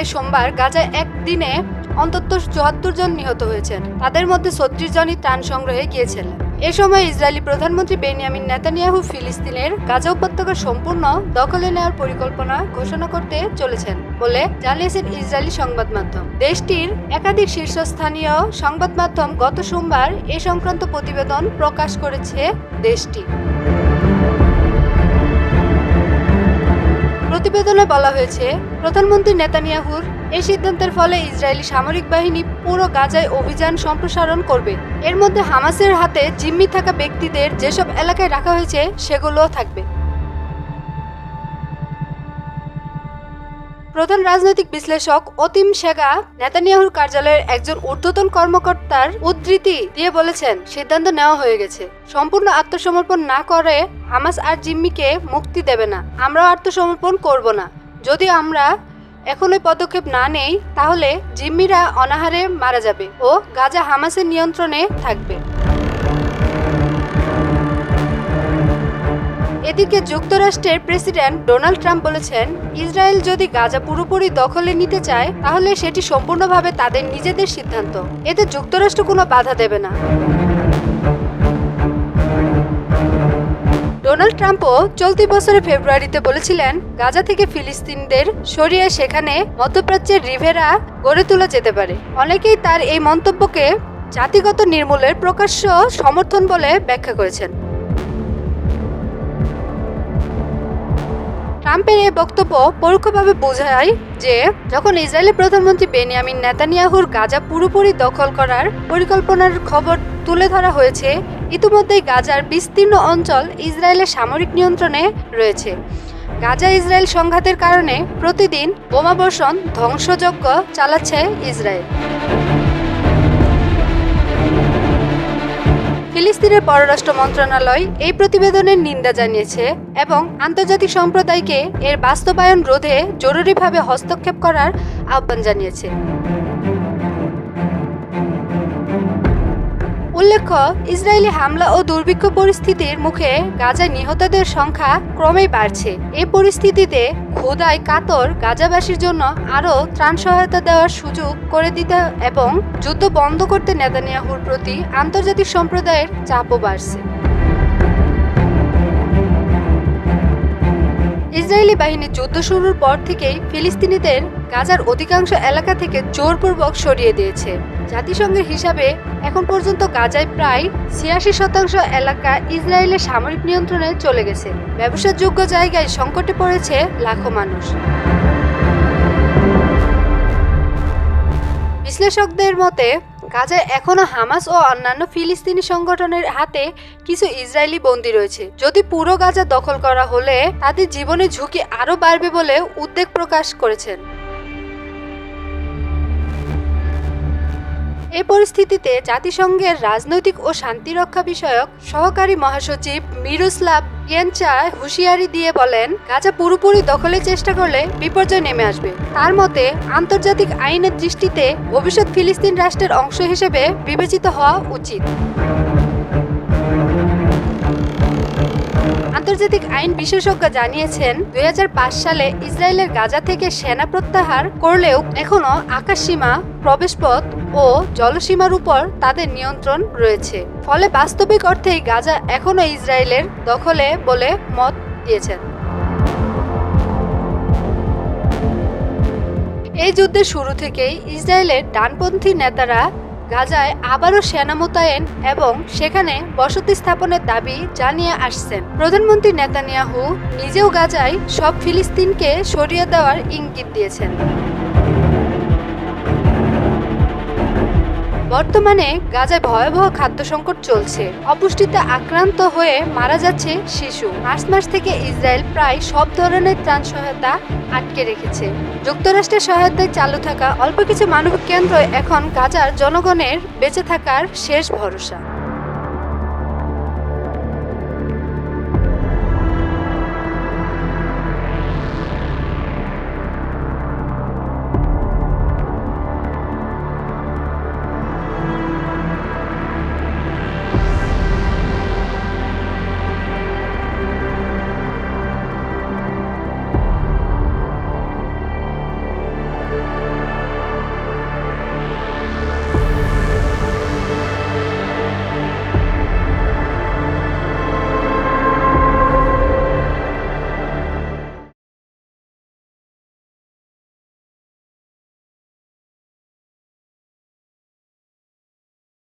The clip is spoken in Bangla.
হামলায় সোমবার গাজায় একদিনে অন্তত চুয়াত্তর জন নিহত হয়েছেন। তাদের মধ্যে ছত্রিশ জনই ত্রাণ সংগ্রহে গিয়েছিলেন এ সময় ইসরায়েলি প্রধানমন্ত্রী বেনিয়ামিন নেতানিয়াহু ফিলিস্তিনের গাজা উপত্যকা সম্পূর্ণ দখলে নেওয়ার পরিকল্পনা ঘোষণা করতে চলেছেন বলে জানিয়েছেন ইসরায়েলি সংবাদ মাধ্যম। দেশটির একাধিক শীর্ষস্থানীয় সংবাদ মাধ্যম গত সোমবার এ সংক্রান্ত প্রতিবেদন প্রকাশ করেছে দেশটি। প্রতিবেদনে বলা হয়েছে, প্রধানমন্ত্রী নেতানিয়াহুর এই সিদ্ধান্তের ফলে ইসরায়েলি সামরিক বাহিনী পুরো গাজায় অভিযান সম্প্রসারণ করবে। এর মধ্যে হামাসের হাতে জিম্মি থাকা ব্যক্তিদের যেসব এলাকায় রাখা হয়েছে, সেগুলোও থাকবে। প্রধান রাজনৈতিক বিশ্লেষক অতিম শেগা নেতানিয়াহুর কার্যালয়ের একজন ঊর্ধ্বতন কর্মকর্তার উদ্ধৃতি দিয়ে বলেছেন, সিদ্ধান্ত নেওয়া হয়ে গেছে। সম্পূর্ণ আত্মসমর্পণ না করে হামাস আর জিম্মিকে মুক্তি দেবে না। আমরাও আত্মসমর্পণ করব না। যদি আমরা এখনই পদক্ষেপ না নেই, তাহলে জিম্মিরা অনাহারে মারা যাবে ও গাজা হামাসের নিয়ন্ত্রণে থাকবে। এদিকে যুক্তরাষ্ট্রের প্রেসিডেন্ট ডোনাল্ড ট্রাম্প বলেছেন, ইসরায়েল যদি গাজা পুরোপুরি দখলে নিতে চায়, তাহলে সেটি সম্পূর্ণভাবে তাদের নিজেদের সিদ্ধান্ত। এতে যুক্তরাষ্ট্র কোনো বাধা দেবে না। ডোনাল্ড ট্রাম্পও চলতি বছরের ফেব্রুয়ারিতে বলেছিলেন, গাজা থেকে ফিলিস্তিনদের সরিয়ে সেখানে মধ্যপ্রাচ্যের রিভেরা গড়ে তোলা যেতে পারে। অনেকেই তার এই মন্তব্যকে জাতিগত নির্মূলের প্রকাশ্য সমর্থন বলে ব্যাখ্যা করেছেন। ট্রাম্পের এই বক্তব্য পরোক্ষভাবে বোঝায় যে, যখন ইসরায়েলের প্রধানমন্ত্রী বেনিয়ামিন নেতানিয়াহুর গাজা পুরোপুরি দখল করার পরিকল্পনার খবর তুলে ধরা হয়েছে, ইতিমধ্যেই গাজার বিস্তীর্ণ অঞ্চল ইসরায়েলের সামরিক নিয়ন্ত্রণে রয়েছে। গাজা ইসরায়েল সংঘাতের কারণে প্রতিদিন বোমাবর্ষণ ধ্বংসযজ্ঞ চালাচ্ছে ইসরায়েল। ফিলিস্তিনের পররাষ্ট্র মন্ত্রণালয় এই প্রতিবেদনের নিন্দা জানিয়েছে এবং আন্তর্জাতিক সম্প্রদায়কে এর বাস্তবায়ন রোধে জরুরিভাবে হস্তক্ষেপ করার আহ্বান জানিয়েছে। উল্লেখ্য, ইসরায়েলি হামলা ও দুর্ভিক্ষ পরিস্থিতির মুখে গাজায় নিহতদের সংখ্যা ক্রমেই বাড়ছে। এই পরিস্থিতিতে ক্ষুদায় কাতর গাজাবাসীর জন্য আরও ত্রাণ সহায়তা দেওয়ার সুযোগ করে দিতে এবং যুদ্ধ বন্ধ করতে নেতানিয়াহুর প্রতি আন্তর্জাতিক সম্প্রদায়ের চাপও বাড়ছে। ইসরায়েলি বাহিনী যুদ্ধ শুরুর পর থেকেই ফিলিস্তিনিদের গাজার অধিকাংশ এলাকা থেকে জোরপূর্বক সরিয়ে দিয়েছে। জাতিসংঘের হিসাবে এখন পর্যন্ত গাজায় প্রায় ছিয়াশি শতাংশ এলাকা ইসরায়েলের সামরিক নিয়ন্ত্রণে চলে গেছে। ব্যবসাযোগ্য জায়গায় সংকটে পড়েছে লাখো মানুষ। বিশ্লেষকদের মতে, গাজায় এখনও হামাস ও অন্যান্য ফিলিস্তিনি সংগঠনের হাতে কিছু ইসরায়েলি বন্দী রয়েছে। যদি পুরো গাজা দখল করা হলে তাদের জীবনের ঝুঁকি আরও বাড়বে বলে উদ্বেগ প্রকাশ করেছেন। এই পরিস্থিতিতে জাতিসংঘের রাজনৈতিক ও শান্তিরক্ষা বিষয়ক সহকারী মহাসচিব মিরুস্লাভ ইয়েনচা হুঁশিয়ারি দিয়ে বলেন, গাজা পুরোপুরি দখলের চেষ্টা করলে বিপর্যয় নেমে আসবে। তার মতে, আন্তর্জাতিক আইনের দৃষ্টিতে ভবিষ্যৎ ফিলিস্তিন রাষ্ট্রের অংশ হিসেবে বিবেচিত হওয়া উচিত। আন্তর্জাতিক আইন বিশেষজ্ঞ জানিয়েছেন দু হাজার পাঁচ সালে ইসরায়েলের গাজা থেকে সেনা প্রত্যাহার করলেও এখনও আকাশসীমা, প্রবেশপথ ও জলসীমার উপর তাদের নিয়ন্ত্রণ রয়েছে। ফলে বাস্তবিক অর্থেই গাজা এখনও ইসরায়েলের দখলে বলে মত দিয়েছেন। এই যুদ্ধের শুরু থেকেই ইসরায়েলের ডানপন্থী নেতারা গাজায় আবারও সেনা মোতায়েন এবং সেখানে বসতি স্থাপনের দাবি জানিয়ে আসছেন। প্রধানমন্ত্রী নেতানিয়াহু নিজেও গাজায় সব ফিলিস্তিনকে সরিয়ে দেওয়ার ইঙ্গিত দিয়েছেন। বর্তমানে গাজায় ভয়াবহ খাদ্য সংকট চলছে। অপুষ্টিতে আক্রান্ত হয়ে মারা যাচ্ছে শিশু। মার্চ মাস থেকে ইসরায়েল প্রায় সব ধরনের ত্রাণ সহায়তা আটকে রেখেছে। যুক্তরাষ্ট্রের সহায়তায় চালু থাকা অল্প কিছু মানবিক কেন্দ্র এখন গাজার জনগণের বেঁচে থাকার শেষ ভরসা।